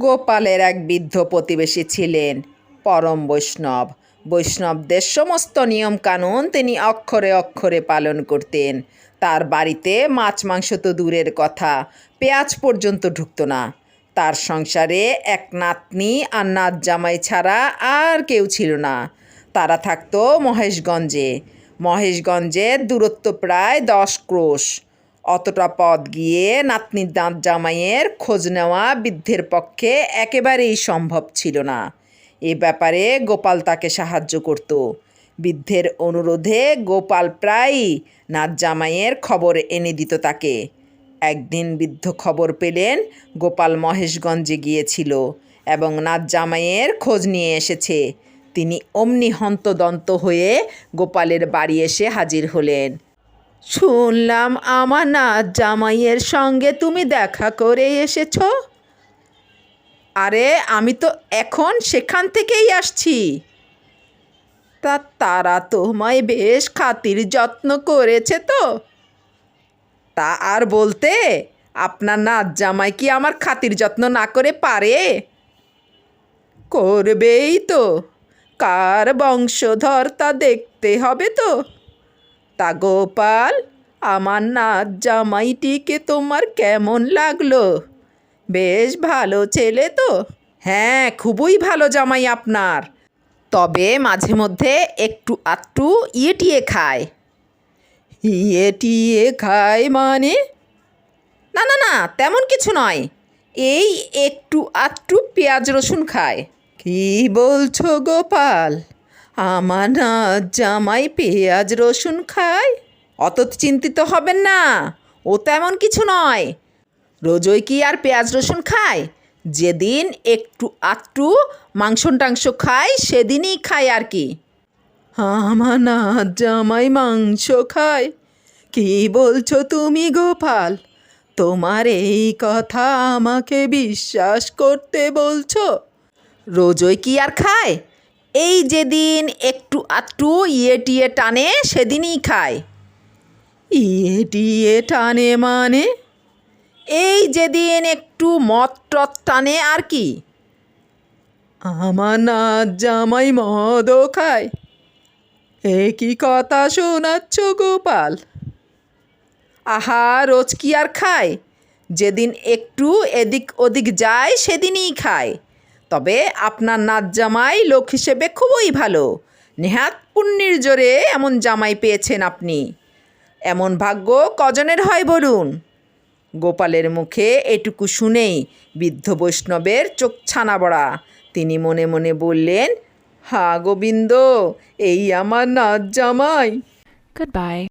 গোপালের এক বৃদ্ধ প্রতিবেশী ছিলেন, পরম বৈষ্ণব। বৈষ্ণবদের সমস্ত নিয়মকানুন তিনি অক্ষরে অক্ষরে পালন করতেন। তার বাড়িতে মাছ মাংস তো দূরের কথা, পেঁয়াজ পর্যন্ত ঢুকতো না। তার সংসারে এক নাতনি, আর নাত জামাই ছাড়া আর কেউ ছিল না। তারা থাকতো মহেশগঞ্জে। মহেশগঞ্জের দূরত্ব প্রায় দশ ক্রোশ। অতটা পথ গিয়ে নাতনির দাঁত জামাইয়ের খোঁজ নেওয়া বৃদ্ধের পক্ষে একেবারেই সম্ভব ছিল না। এ ব্যাপারে গোপাল তাকে সাহায্য করত। বৃদ্ধের অনুরোধে গোপাল প্রায়ই নাত জামাইয়ের খবর এনে দিত তাকে। একদিন বৃদ্ধ খবর পেলেন গোপাল মহেশগঞ্জে গিয়েছিল এবং নাত জামাইয়ের খোঁজ নিয়ে এসেছে। তিনি অমনি হন্তদন্ত হয়ে গোপালের বাড়ি এসে হাজির হলেন। শুনলাম আমার নাচ জামাইয়ের সঙ্গে তুমি দেখা করে এসেছ। আরে, আমি তো এখন সেখান থেকেই আসছি। তা তারা তোমায় বেশ খাতির যত্ন করেছে তো। তা আর বলতে, আপনার নাচ জামাই কি আমার খাতির যত্ন না করে পারে? করবেই তো। কার বংশধর তা দেখতে হবে তো। তা গোপাল, আমার নাচ জামাইটিকে তোমার কেমন লাগল? বেশ ভালো ছেলে তো। হ্যাঁ খুবই ভালো জামাই আপনার। তবে মাঝে মধ্যে একটু আটটু ইয়েটিয়ে খায়। ইয়েটিয়ে খায় মানে? না না না, তেমন কিছু নয়। এই একটু আটটু পেঁয়াজ রসুন খায়। কি বলছো গোপাল? আমার না জামাই পেঁয়াজ রসুন খায়। অত চিন্তিত হবেন না, ও তেমন কিছু নয়। রোজই কি আর পেঁয়াজ রসুন খায়? যেদিন একটু আটটু মাংস টাংস খায়, সেদিনই খায় আর কি। আমার না জামাই মাংস খায়। কি বলছো তুমি গোপাল? তোমার এই কথা আমাকে বিশ্বাস করতে বলছো? রোজই কি আর খায়? এই যেদিন একটু আটটু ইয়ে টিয়ে টানে, সেদিনই খায়। ইয়ে টিয়ে টানে মানে? এই যেদিন একটু মদ টদ টানে আর কি? আমার না জামাই মদও খায়। এ কি কথা শোনাচ্ছ গোপাল? আহা, রোজ কি আর খায়? যেদিন একটু এদিক ওদিক যায়, সেদিনই খায়। তবে আপনার নাচ জামাই লোক হিসেবে খুবই ভালো। নেহাত পুণ্যের জোরে এমন জামাই পেয়েছেন আপনি। এমন ভাগ্য কজনের হয় বলুন? গোপালের মুখে এটুকু শুনেই বৃদ্ধ বৈষ্ণবের চোখ ছানা বড়া। তিনি মনে মনে বললেন, হা গোবিন্দ, এই আমার নাচ জামাই। Goodbye.